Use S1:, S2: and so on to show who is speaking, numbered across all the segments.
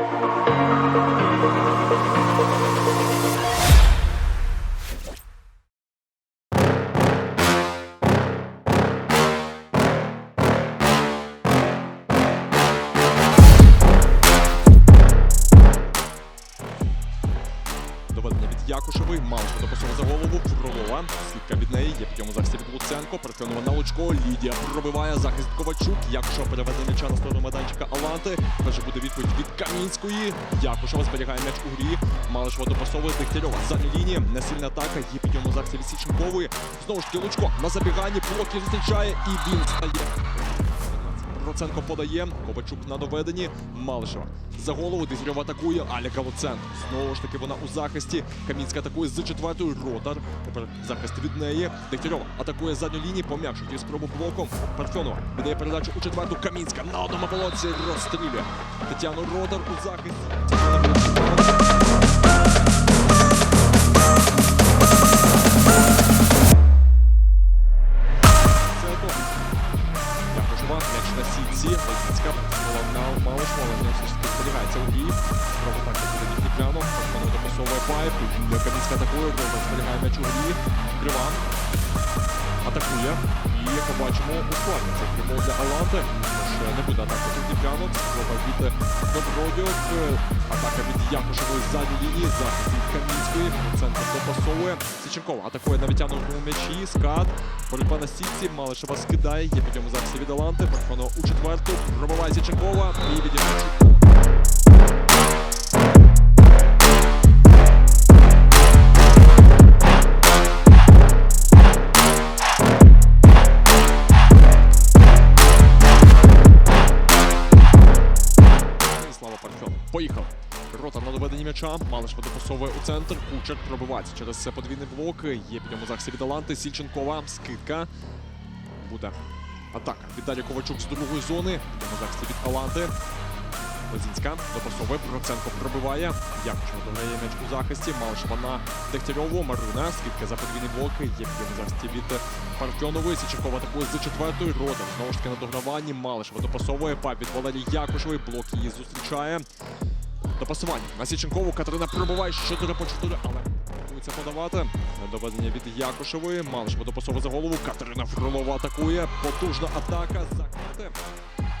S1: Thank you. Фролова. Слідка від неї, є підйому захисті від Луценко, Працьонова на Лучко, Лідія пробиває захист Ковачук. Якушев переведе м'яча на сторону майданчика Аланти. Перше буде відповідь від Камінської. Якушева зберігає м'яч у грі. Малиш водопасовує Дегтярьова. за лінії, несильна атака, є підйому захисті від Січенкової. Знову ж таки Лучко на забіганні, блоки зустрічає і він стає. Проценко подає, Ковачук на доведенні, Малишева. За голову Дезірьов атакує, Аля Луценко. Знову ж таки вона у захисті. Камінська атакує з четвертою, Ротар. Тепер захист від неї. Дегтярьова атакує задню лінію, пом'якшує спробу блоком. Парфьонова видає передачу у четверту. Камінська на одному болоці розстрілює. Тетяну Ротар у захисті. Якушева, м'яч на сітці, Лозінська, головна Малишова, але не все ж таки у дії. Право так буде Дніпряно, Пашманов допасовує пайп, Камінська атакує, Голда зберігає м'яч у грі, Крива атакує, і побачимо, ускладниться прямов для Аланти, тож не буде атаки від Дніпряно, спроба від Добродіок, атака від Якушевої з задньої лінії, захист від Камінської, центр допасовує, Січенкова атакує на відтягнутому м'ячі, скат, боротьба на сітці, Малишева скидає, є підйому зараз від Аланти, Парфанова у четверту, пробиває Січенкова. І відіграє. Поїхав. Рота на доведенні м'яча. Малишева допасовує у центр. Кучер пробивається через це подвійний блок. Є під ньому захисті від Аланти. Сільченкова. Скидка. Буде атака. Віддалі Ковачук з другої зони. Під ньому захисті від Аланти. Лозінська допасовує. Проценко пробиває. Якушева дограє м'яч у захисті. Малишева на Дегтярьову. Марина. Скидка за подвійний блок. Є під захисті від Парфьонової. Січенкова атакує з четвертої. Рота знову ж таки на дограванні. Малишева допасовує. Пап від Валерії Якушевої. Блок її зустрічає. До пасування. На Січенкову Катерина пробиває 4 по 4, але це подавати. Доведення від Якушевої. Малиш допасовує за голову. Катерина Фролова атакує. Потужна атака. Закрити.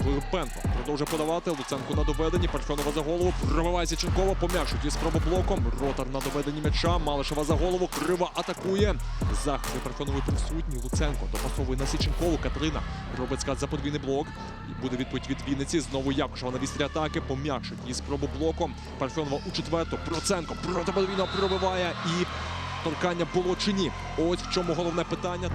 S1: Пилипенко продовжує подавати. Луценко на доведенні. Парфьонова за голову. Пробиває Січенкова. Пом'якшують із спробу блоком. Ротар на доведенні м'яча. Малишева за голову. Крива атакує. Захист від Парфьонової присутній. Луценко допасовує на Січенкову. Катерина робить скат за подвійний блок. І буде відповідь від Вінниці. Знову Якушева на вістрі атаки. Пом'якшить її спробу блоком. Парфьонова у четверту. Проценко проти пробиває. І торкання було чи ні. Ось в чому головне питання.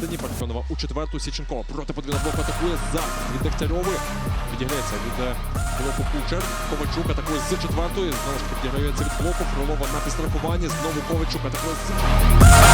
S1: Камінська Парфенова у четверту. Січенкова проти подвійного блоку атакує за від Дегтярьови. Відіграється від е, блоку Кучер. Ковачук атакує з четвертої. Знову ж таки відіграється від блоку. Фролова на підстрахуванні. Знову Ковальчук атакує з